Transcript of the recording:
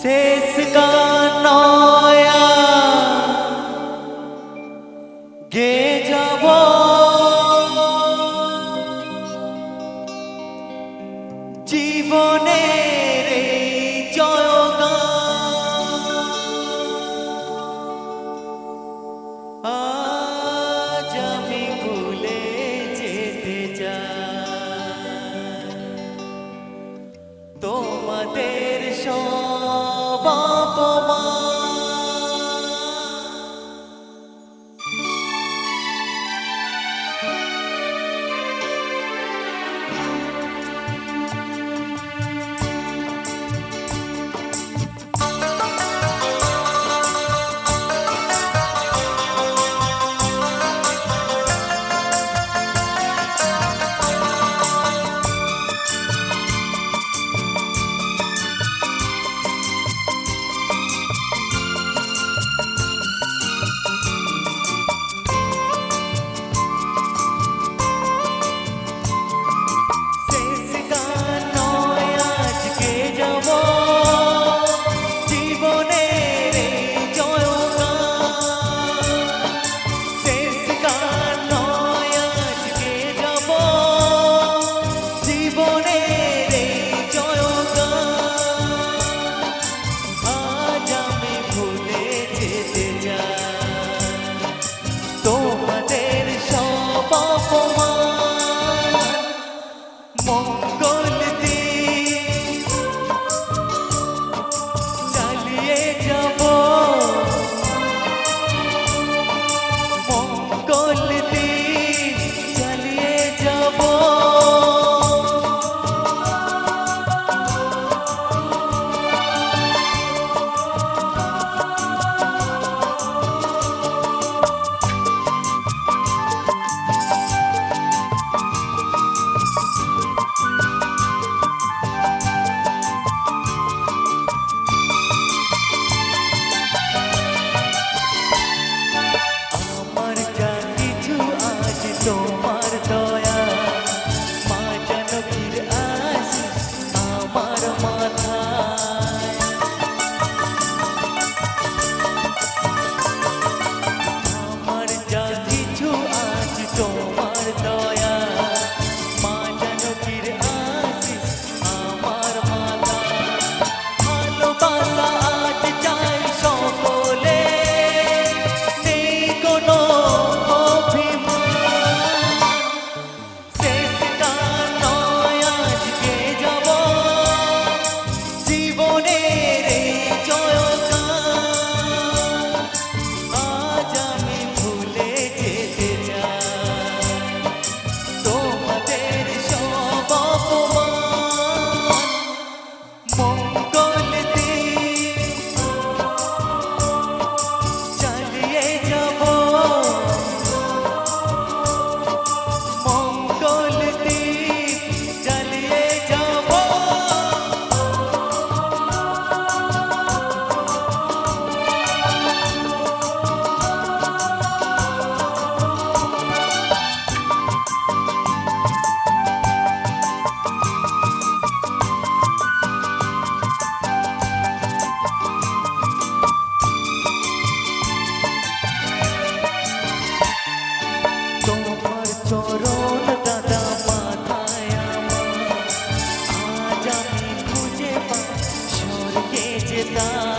শেষ গানয়া গে যাব জীবনের আজ আমি ভুলে যেতে চাই তোমাদের সঙ্গে বাপ মা 我。sociedade.